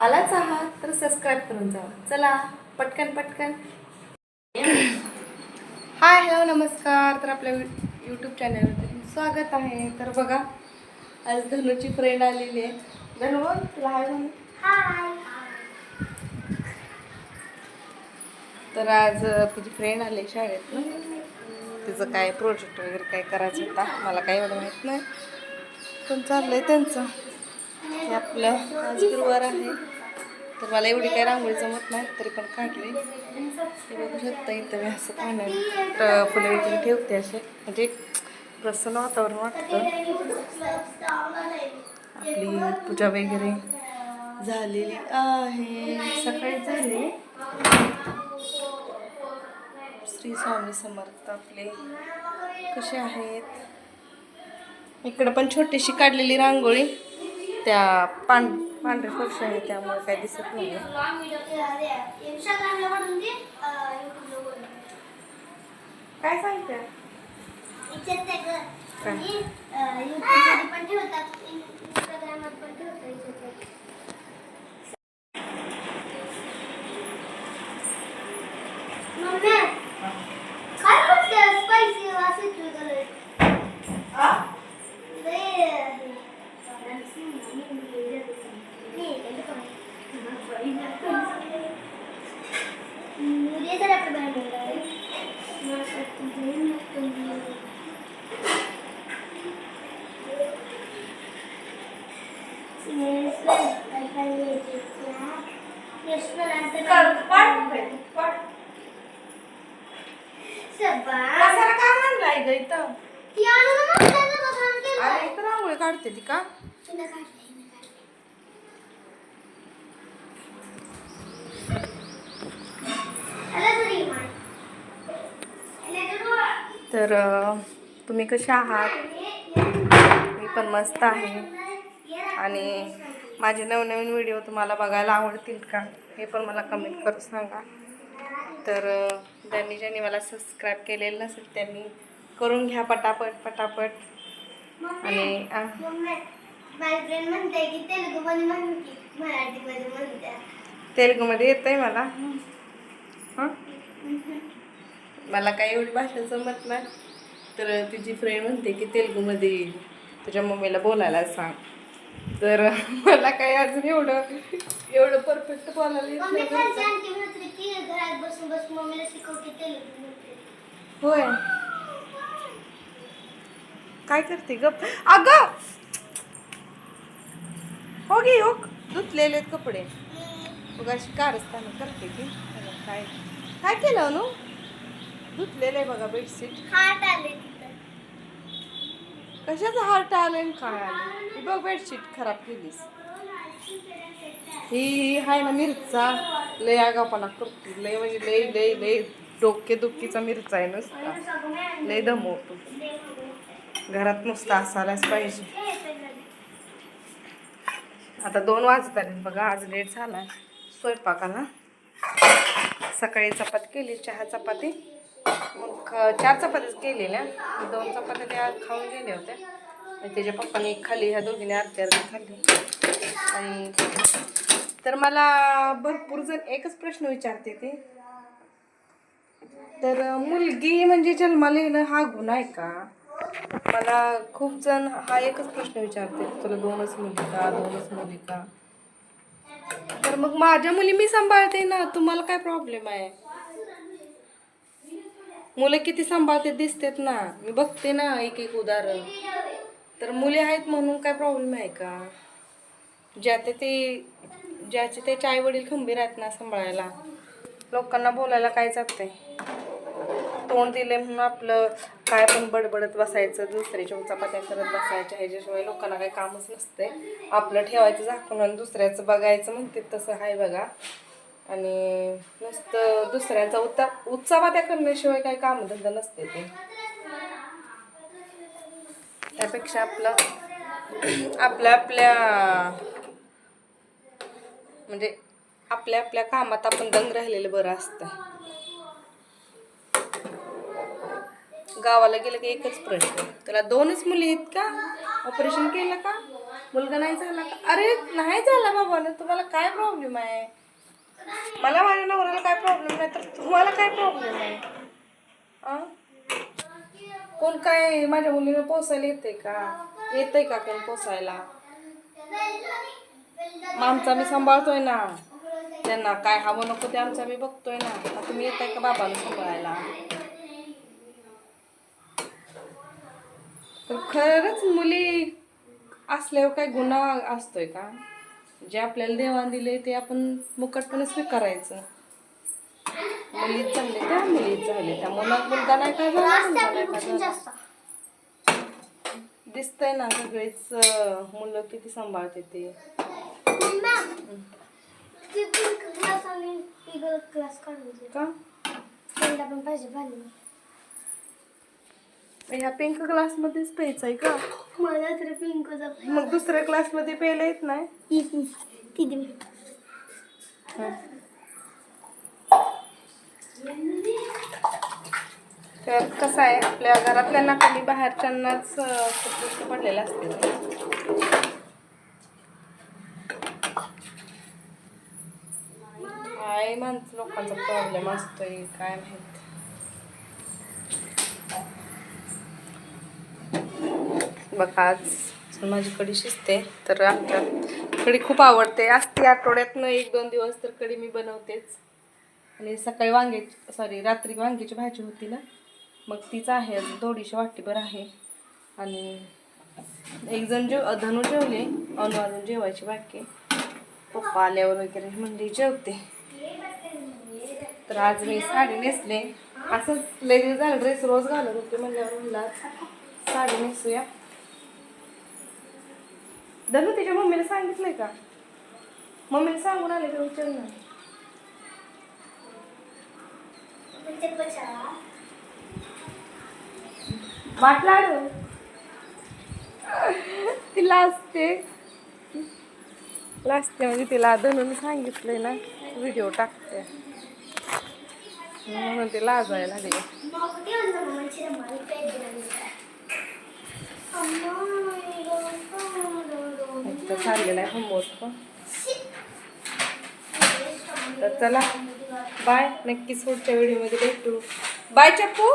आलाच आहात तर सबस्क्राईब करून जावा चला पटकन पटकन. हाय हॅलो नमस्कार. तर आपल्या यूट्यूब चॅनलवर स्वागत आहे. तर बघा आज धनुची फ्रेंड आलेली आहे. धनु तुला हाय म्हणून तर आज तिची फ्रेंड आली शाळेत. तिचं काय प्रोजेक्ट वगैरे काय करायचं होता? मला काही एवढं माहीत नाही. पण चाललंय त्यांचं. हे आपलं. आज गुरुवार आहे. तर मला एवढी काही रांगोळी जमत नाही तरी पण काढली. बघू शकता इथं मी असं पाण्यात फुलं वगैरे ठेवते असे. म्हणजे प्रसन्न वातावरण वाटतं. आपली पूजा वगैरे झालेली आहे. सकाळी झाली. श्री स्वामी समर्थ आपले कसे आहेत? इकडं पण छोटीशी काढलेली रांगोळी. त्या पांढ पांढऱ्या फरशी आहे त्यामुळे काय दिसत नाही काय सांगते पण ठेवतात इंस्टाग्रामवर पण ठेवतात मम्मी काय करते स्पायसी असं तुझं कसाला काय म्हणलाय ग इथं अरे इथं रांगोळी काढते ती का तर तुम्ही कसे आहात? मी पण मस्त आहे. आणि माझे नवनवीन व्हिडिओ तुम्हाला बघायला आवडतील का? हे पण मला कमेंट करून सांगा. तर ज्यांनी ज्यांनी मला सबस्क्राईब केलेलं नसेल त्यांनी करून घ्या पटापट पटापट. आणि तेलुगूमध्ये येतं आहे मला? हं? मला काही एवढी भाषा जमत नाही. तर तिची फ्रेंड म्हणते की तेलुगूमध्ये तुझ्या मम्मीला बोलायला सांग. तर मला काही अजून एवढं एवढं परफेक्ट बोलायला येत मम्मी नाही खालची बरं का. आंटी म्हणते की घरात बसून बसून मम्मीला शिकवते तेलुगू म्हणते. होय. काय करते गप अगं! हो गे हो धुतलेले कपडे. बघा अशी कारस्थानं करते की. काय काय केलं अनु? धुतलेलं आहे बघा बेडशीट. हात आले कशाचं हार्ट आलं काय आलं ही बघ बेडशीट खराब केलीस. ही ही हाय ना मिरचा. लय आगापणा करतो लय म्हणजे लय लय लय डोके दुखीचा मिरचा आहे नुसता. लय दमवतो. घरात नुसता असायलाच पाहिजे. आता दोन वाजत आले बघा आज लेट झाला स्वयंपाकाला. सकाळी चपाती केली चहा चपाती. मग ख- चार चपात्याच केलेल्या. दोन चपात्या त्या खाऊन गेल्या होत्या आणि त्याच्या पप्पाने एक ह्या दोघीने अर्धी अर्धी खाल्ली. आणि तर मला भरपूर जण एकच प्रश्न विचारते ते. तर मुलगी म्हणजे जन्माला येणं हा गुन्हा आहे का? मला खूप जण हा एकच प्रश्न विचारते. तुला दोनच मुली का? दोनच मुली का? तर मग माझ्या मुली मी सांभाळते ना. तुम्हाला काय प्रॉब्लेम आहे? मुलं किती सांभाळते दिसतेत ना. मी बघते ना एक एक उदाहरण. तर मुले आहेत म्हणून काय प्रॉब्लेम आहे का? ज्या ते ज्याचे त्याचे आई वडील खंबीर आहेत ना सांभाळायला. लोकांना बोलायला काय जाते तोंड दिले म्हणून आपलं काय पण बडबडत बसायचं दुसऱ्याच्या चपात्या करत बसायच्या ह्याच्याशिवाय लोकांना काही कामच नसते आपलं ठेवायचं झाकून आणि दुसऱ्याचं बघायचं म्हणते तसं. आहे बघा. आणि नुसतं दुसऱ्यांचा उत्ता उत्सावात्या करण्याशिवाय काही कामधंदा नसते ते. त्यापेक्षा आपलं आपल्या आपल्या म्हणजे आपल्या आपल्या कामात आपण दंग राहिलेलं बरं असतं. गावाला गेलं की एकच प्रश्न. त्याला दोनच मुली आहेत का? ऑपरेशन केलं का? मुलगा नाही झाला का? अरे नाही झाला बाबा ना तुम्हाला काय प्रॉब्लेम आहे? मला माझ्या नवऱ्याला काय प्रॉब्लेम नाही तर तुम्हाला काय प्रॉब्लेम आहे? कोण काय माझ्या मुलीला पोसायला येते का? येतंय का कोण पोसायला? आमचा मी सांभाळतोय ना. त्यांना काय हवं नको ते आमचा मी बघतोय ना. आता तुम्ही आहे का बाबाला सांभाळायला? तर खरंच मुली असल्यावर काय गुन्हा असतोय का? जे आपल्याला देवान दिले ते आपण मुकटपणे स्वीकारायचं. मुलीत चांगले त्या मुलीत झाले त्या मुलात मुलगा नाही काय झाला. दिसतंय ना सगळेच मुलं किती सांभाळते ते. का फ्रेंडला पण पाहिजे भांडण ह्या पिंक क्लास मध्येच प्यायचं आहे का? मला तर पिंकचा मग दुसऱ्या क्लासमध्ये प्यायला येत नाही? तर कसं आहे आपल्या घरातल्यांना कमी बाहेरच्यांनाच खूप गोष्ट पडलेल्या असते. काय माणसं लोकांचा प्रॉब्लेम असतोय काय माहीत. बघा आज माझी कडी शिजते तर आमच्या कडी खूप आवडते. असते आठवड्यातनं एक दोन दिवस तर कडी मी बनवतेच. आणि सकाळी वांग्याची सॉरी रात्री वांग्याची भाजी होती ना मग तीच आहे अजून थोडीशी वाटीभर आहे. आणि एक जण जेव धनु जेवले अनु अजून जेवायची बाकी पप्पा आल्यावर वगैरे म्हणजे जेवते. तर आज मी साडी नेसले. असंच लय झालं ड्रेस रोज घालत होते म्हणल्यावर म्हणलं साडी नेसूया. धनु तिच्या मम्मीला सांगितलंय का? मम्मीला सांगून आले का विचार ना. वाट लाडू. ती लाजते लाजते म्हणजे तिला धनून सांगितलंय ना. व्हिडिओ टाकते. म्हणून ते लाजायला लागले. तर चाललेला आहे होमवर्क तर चला बाय नक्कीच पुढच्या व्हिडिओमध्ये भेटू. बाय चप्पू.